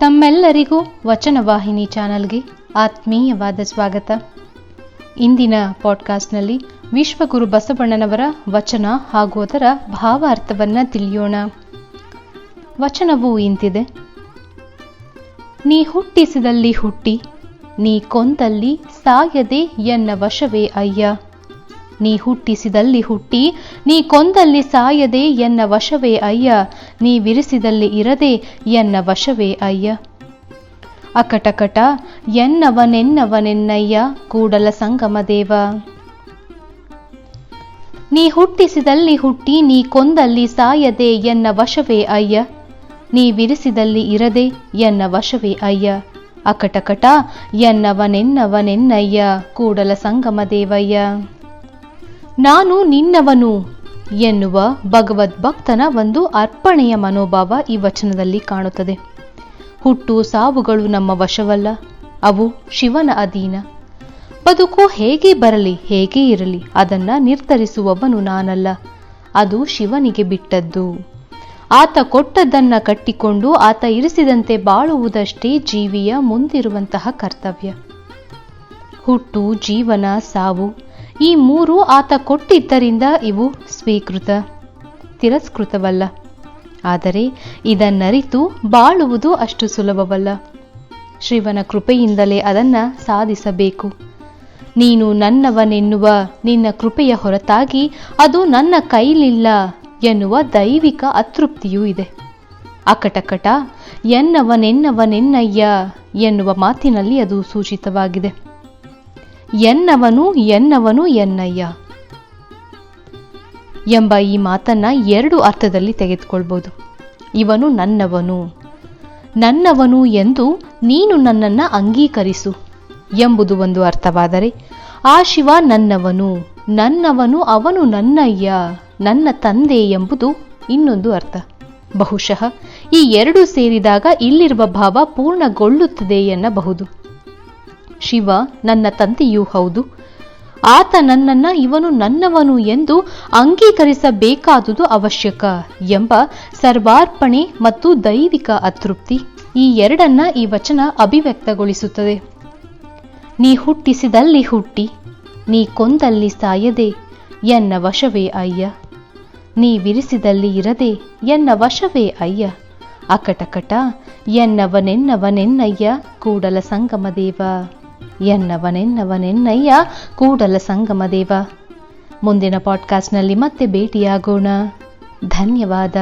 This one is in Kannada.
ತಮ್ಮೆಲ್ಲರಿಗೂ ವಚನವಾಹಿನಿ ಚಾನಲ್ಗೆ ಆತ್ಮೀಯವಾದ ಸ್ವಾಗತ. ಇಂದಿನ ಪಾಡ್ಕಾಸ್ಟ್ನಲ್ಲಿ ವಿಶ್ವಗುರು ಬಸವಣ್ಣನವರ ವಚನ ಹಾಗೂ ಅದರ ಭಾವಾರ್ಥವನ್ನು ತಿಳಿಯೋಣ. ವಚನವು ಇಂತಿದೆ. ನೀ ಹುಟ್ಟಿಸಿದಲ್ಲಿ ಹುಟ್ಟಿ, ನೀ ಕೊಂದಲ್ಲಿ ಸಾಯದೆ ಎನ್ನ ವಶವೇ ಅಯ್ಯ. ನೀ ಹುಟ್ಟಿಸಿದಲ್ಲಿ ಹುಟ್ಟಿ, ನೀ ಕೊಂದಲ್ಲಿ ಸಾಯದೆ ಎನ್ನ ವಶವೇ ಅಯ್ಯ, ನೀ ವಿರಿಸಿದಲ್ಲಿ ಇರದೆ ಎನ್ನ ವಶವೇ ಅಯ್ಯ. ಅಕಟಕಟ, ಎನ್ನವನೆನ್ನವನೆನ್ನಯ್ಯ, ಕೂಡಲ ಸಂಗಮ ದೇವ. ನೀ ಹುಟ್ಟಿಸಿದಲ್ಲಿ ಹುಟ್ಟಿ, ನೀ ಕೊಂದಲ್ಲಿ ಸಾಯದೆ ಎನ್ನ ವಶವೇ ಅಯ್ಯ, ನೀ ವಿರಿಸಿದಲ್ಲಿ ಇರದೆ ಎನ್ನ ವಶವೇ ಅಯ್ಯ. ಅಕಟಕಟ, ಎನ್ನವನೆನ್ನವನೆನ್ನಯ್ಯ, ಕೂಡಲ ಸಂಗಮ ದೇವಯ್ಯ. ನಾನು ನಿನ್ನವನು ಎನ್ನುವ ಭಗವದ್ಭಕ್ತನ ಒಂದು ಅರ್ಪಣೆಯ ಮನೋಭಾವ ಈ ವಚನದಲ್ಲಿ ಕಾಣುತ್ತದೆ. ಹುಟ್ಟು ಸಾವುಗಳು ನಮ್ಮ ವಶವಲ್ಲ, ಅವು ಶಿವನ ಅಧೀನ. ಬದುಕು ಹೇಗೆ ಬರಲಿ, ಹೇಗೆ ಇರಲಿ, ಅದನ್ನ ನಿರ್ಧರಿಸುವವನು ನಾನಲ್ಲ, ಅದು ಶಿವನಿಗೆ ಬಿಟ್ಟದ್ದು. ಆತ ಕೊಟ್ಟದ್ದನ್ನ ಕಟ್ಟಿಕೊಂಡು ಆತ ಇರಿಸಿದಂತೆ ಬಾಳುವುದಷ್ಟೇ ಜೀವಿಯ ಮುಂದಿರುವಂತಹ ಕರ್ತವ್ಯ. ಹುಟ್ಟು, ಜೀವನ, ಸಾವು ಈ ಮೂರು ಆತ ಕೊಟ್ಟಿದ್ದರಿಂದ ಇವು ಸ್ವೀಕೃತ, ತಿರಸ್ಕೃತವಲ್ಲ. ಆದರೆ ಇದನ್ನರಿತು ಬಾಳುವುದು ಅಷ್ಟು ಸುಲಭವಲ್ಲ. ಶಿವನ ಕೃಪೆಯಿಂದಲೇ ಅದನ್ನ ಸಾಧಿಸಬೇಕು. ನೀನು ನನ್ನವನೆನ್ನುವ ನಿನ್ನ ಕೃಪೆಯ ಹೊರತಾಗಿ ಅದು ನನ್ನ ಕೈಲಿಲ್ಲ ಎನ್ನುವ ದೈವಿಕ ಅತೃಪ್ತಿಯೂ ಇದೆ. ಅಕಟಕಟ, ಎನ್ನವನೆನ್ನವನೆನ್ನಯ್ಯ ಎನ್ನುವ ಮಾತಿನಲ್ಲಿ ಅದು ಸೂಚಿತವಾಗಿದೆ. ಎನ್ನವನು ಎನ್ನವನು ಎನ್ನಯ್ಯ ಎಂಬ ಈ ಮಾತನ್ನ ಎರಡು ಅರ್ಥದಲ್ಲಿ ತೆಗೆದುಕೊಳ್ಬೋದು. ಇವನು ನನ್ನವನು. ನನ್ನವನು ಎಂದು ನೀನು ನನ್ನನ್ನು ಅಂಗೀಕರಿಸು ಎಂಬುದು ಒಂದು ಅರ್ಥವಾದರೆ, ಆ ಶಿವ ನನ್ನವನು ನನ್ನವನು ಅವನು ನನ್ನಯ್ಯ, ನನ್ನ ತಂದೆ ಎಂಬುದು ಇನ್ನೊಂದು ಅರ್ಥ. ಬಹುಶಃ ಈ ಎರಡು ಸೇರಿದಾಗ ಇಲ್ಲಿರುವ ಭಾವ ಪೂರ್ಣಗೊಳ್ಳುತ್ತದೆ ಎನ್ನಬಹುದು. ಶಿವ, ನನ್ನ ತಂದೆಯೂ ಹೌದು. ಆತ ನನ್ನನ್ನ ಇವನು ನನ್ನವನು ಎಂದು ಅಂಗೀಕರಿಸಬೇಕಾದುದು ಅವಶ್ಯಕ ಎಂಬ ಸರ್ವಾರ್ಪಣೆ ಮತ್ತು ದೈವಿಕ ಅತೃಪ್ತಿ ಈ ಎರಡನ್ನ ಈ ವಚನ ಅಭಿವ್ಯಕ್ತಗೊಳಿಸುತ್ತದೆ. ನೀ ಹುಟ್ಟಿಸಿದಲ್ಲಿ ಹುಟ್ಟಿ, ನೀ ಕೊಂದಲ್ಲಿ ಸಾಯದೆ, ಎನ್ನ ವಶವೇ ಅಯ್ಯ. ನೀ ವಿರಿಸಿದಲ್ಲಿ ಇರದೆ, ಎನ್ನ ವಶವೇ ಅಯ್ಯ. ಅಕಟಕಟ ಎನ್ನವನೆನ್ನವನೆನ್ನಯ್ಯ, ಕೂಡಲ ಸಂಗಮ ದೇವ ಎನ್ನವನೆನ್ನವನೆನ್ನಯ್ಯ ಕೂಡಲ ಸಂಗಮ ದೇವ. ಮುಂದಿನ ಪಾಡ್ಕಾಸ್ಟ್ನಲ್ಲಿ ಮತ್ತೆ ಭೇಟಿಯಾಗೋಣ. ಧನ್ಯವಾದ.